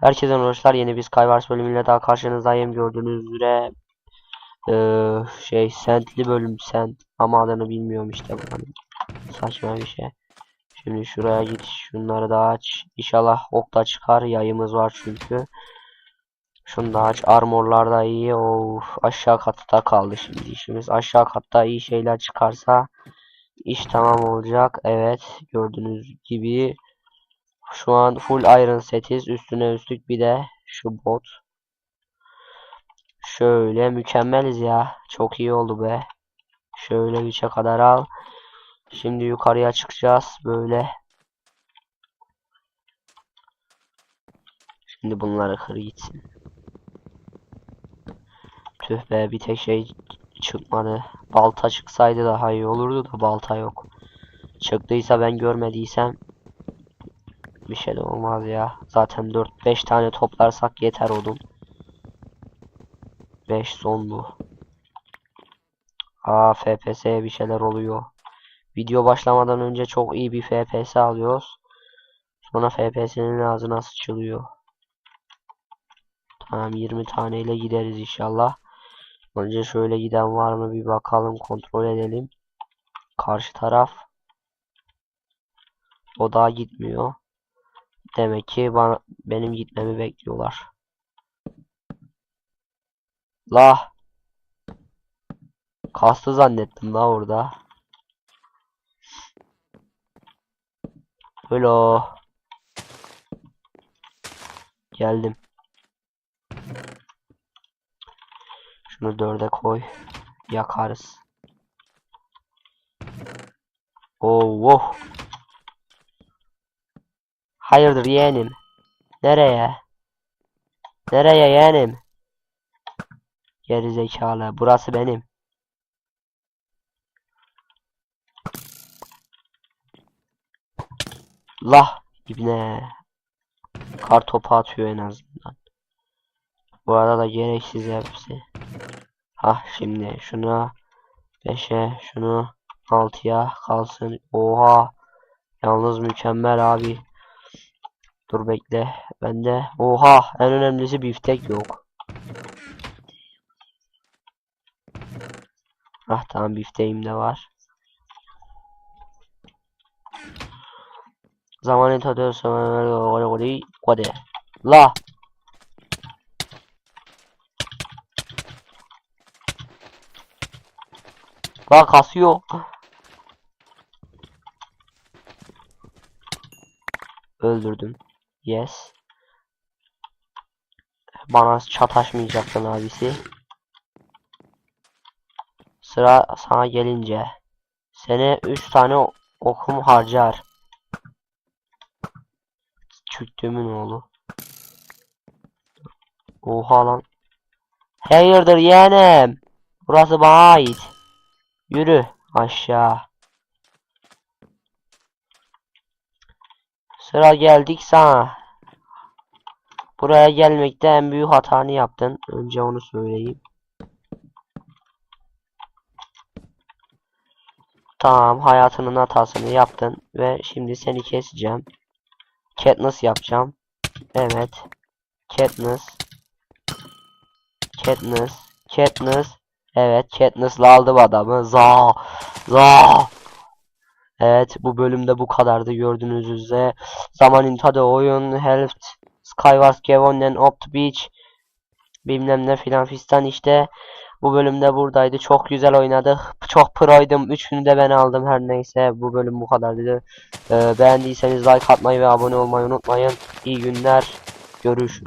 Herkese hoşlar. Yeni bir Skywars bölümüyle daha karşınızdayım. Gördüğünüz üzere eee, şey Sentli bölüm Sent ama adını bilmiyorum işte buranın. Saçma bir şey. Şimdi şuraya git. Şunları da aç. İnşallah ok da çıkar. Yayımız var çünkü. Şunu da aç. Armorlar da iyi. Of, aşağı katta kaldı şimdi işimiz. Aşağı katta iyi şeyler çıkarsa iş tamam olacak. Evet, gördüğünüz gibi şu an full iron setiz. Üstüne üstlük bir de şu bot. Şöyle mükemmeliz ya. Çok iyi oldu be. Şöyle 3'e kadar al. Şimdi yukarıya çıkacağız böyle. Şimdi bunları kır gitsin. Tüh be bir tek şey çıkmadı. Balta çıksaydı daha iyi olurdu da balta yok. Çıktıysa ben görmediysem bir şey olmaz ya. Zaten 4-5 tane toplarsak yeter odun. 5 son bu. Aa FPS'ye bir şeyler oluyor. Video başlamadan önce çok iyi bir FPS alıyoruz. Sonra FPS'nin ağzına sıçılıyor. Tamam 20 taneyle gideriz inşallah. Önce şöyle giden var mı bir bakalım kontrol edelim. Karşı taraf. O daha gitmiyor. Demek ki bana benim gitmemi bekliyorlar. La. Kastı zannettim la orada. Hello. Geldim. Şunu dörde koy. Yakarız. Oh, oh. Hayırdır yeğenim? Nereye? Nereye yeğenim? Geri zekalı. Burası benim. Lah ibne. Kar topu atıyor en azından. Bu arada da gereksiz hepsi. Ah şimdi şunu 5'e şunu 6'ya kalsın. Oha. Yalnız mükemmel abi. Dur bekle. Bende oha en önemlisi biftek yok. Ah tamam bifteğim de var. Zamanı tadıyorsa hadi. La. La kasıyor. Öldürdüm. Yes. Bana çataşmayacaksın abisi. Sıra sana gelince. Sene 3 tane okum harcar. Çüktüğümün oğlu. Oha lan. Hayırdır yeğenim? Burası bana ait. Yürü aşağı. Sıra geldik sana. Buraya gelmekte en büyük hatanı yaptın. Önce onu söyleyeyim. Tamam hayatının hatasını yaptın ve şimdi seni keseceğim. Katniss yapacağım. Evet. Katniss. Katniss. Katniss. Evet Katniss'la aldım adamı. Za. Za. Evet bu bölümde bu kadardı gördüğünüz üzere. Zaman intadı oyun. Health. Skywars Gevonen Opt Beach. Bilmem ne filan fistan işte. Bu bölümde buradaydı. Çok güzel oynadık. Çok proydum. 3 günü de ben aldım her neyse. Bu bölüm bu kadardı. Ee, beğendiyseniz like atmayı ve abone olmayı unutmayın. İyi günler. Görüşürüz.